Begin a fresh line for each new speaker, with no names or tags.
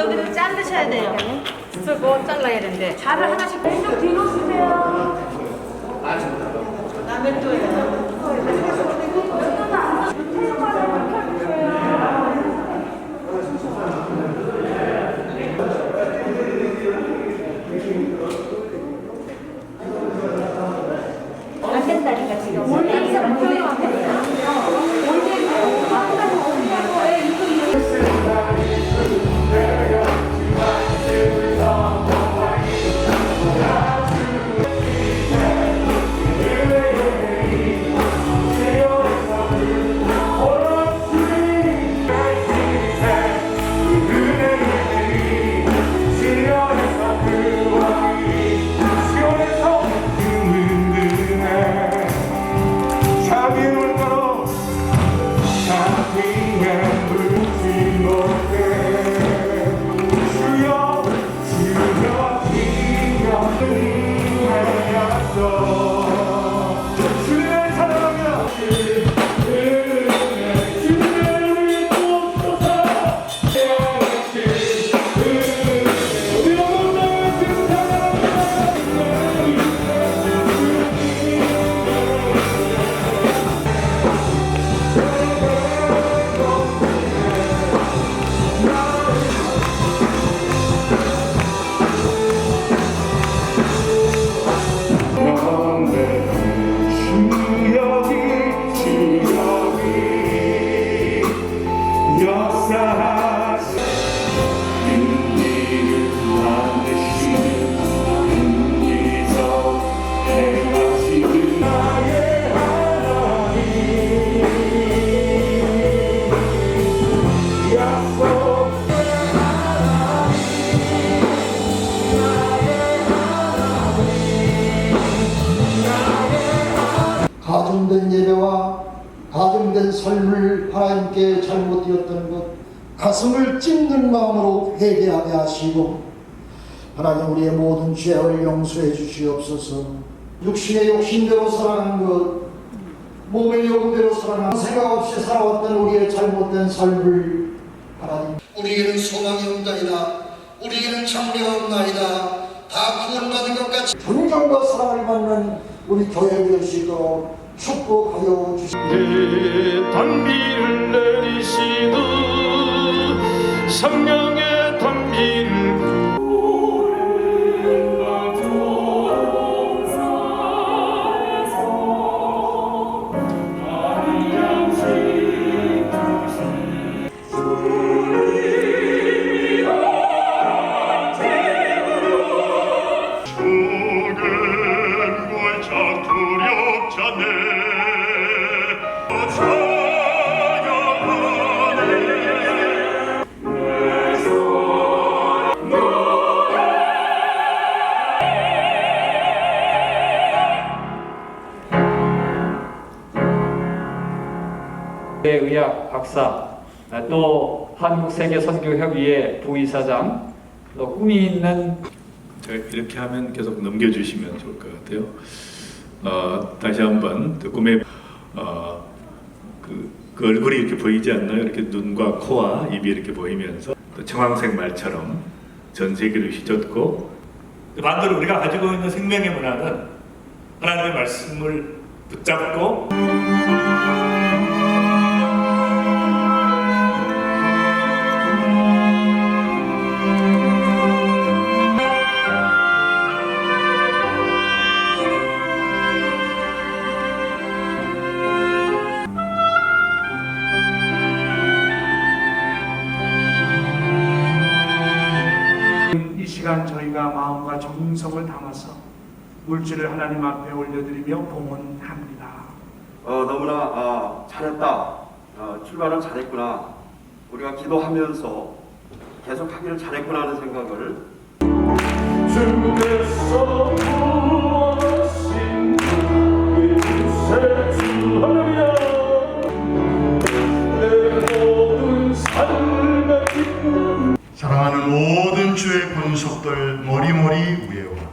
여기를 자르셔야 돼요.
쓰고 잘라야 되는데
자를 하나씩 왼쪽 뒤로 쓰세요. 남의 또예요.
가정된 삶을 하나님께 잘못되었던 것 가슴을 찢는 마음으로 회개하게 하시고 하나님 우리의 모든 죄를 용서해 주시옵소서. 육신의 욕심대로 살아간 것 몸의 욕대로 살아간 생각 없이 살아왔던 우리의 잘못된 삶을 하나님 우리에게는 소망이 없나이다. 우리에게는 참리가 없나이다. 다 구원받은 것 같이 존경과 사랑을 받는 우리 교회 될수 있도록 축복하여 주시옵소서
내리시듯 성령의
의학 박사, 아, 또 한국세계선교협의회 부이사장, 또 꿈이 있는
자, 이렇게 하면 계속 넘겨주시면 좋을 것 같아요. 어, 다시 한번 또 꿈에 어, 그, 그 얼굴이 이렇게 보이지 않나요? 이렇게 눈과 코와 입이 이렇게 보이면서 또 청황색 말처럼 전 세계를 휘젓고 반대로 우리가 가지고 있는 생명의 문화는 하나님의 말씀을 붙잡고
시간 저희가 마음과 정성을 담아서 물질을 하나님 앞에 올려드리며 봉헌합니다.
어, 너무나 아, 잘했다. 어, 출발은 잘했구나. 우리가 기도하면서 계속 하기를 잘했구나 하는 생각을
주께서 부어신 그새 주하나님 내 모든 삶의 기쁨
사랑하는 모든 주의 권속들 머리머리 우애와